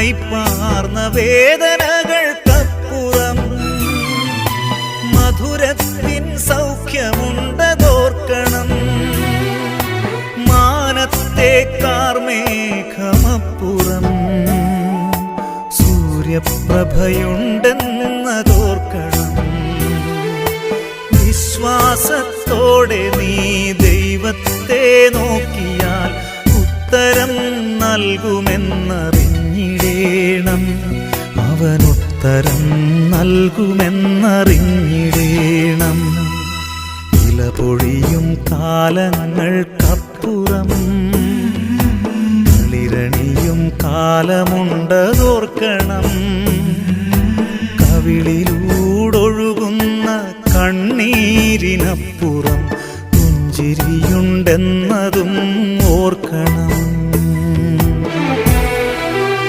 കൈപ്പാർന്ന വേദനകൾക്കപ്പുറം മധുരത്തിൻ സൗഖ്യമുണ്ടതോർക്കണം. മാനത്തെ കാർമേഘമപ്പുറം സൂര്യപ്രഭയുണ്ടെന്നതോർക്കണം. വിശ്വാസത്തോടെ നീ ദൈവത്തെ നോക്കിയാൽ ഉത്തരം നൽകുമെന്നറിഞ്ഞിടേണം അവൻ ഉത്തരം നൽകുമെന്നറിഞ്ഞിടേണം. ഇല പൊഴിയും കാലങ്ങൾക്കപ്പുറം ളിരണിയും കാലമുണ്ടതോർക്കണം. കവിളിലൂടൊഴുകുന്ന കണ്ണീരിനപ്പുറം. പുഞ്ചിരിയുണ്ടെന്നതും ഓർക്കണം.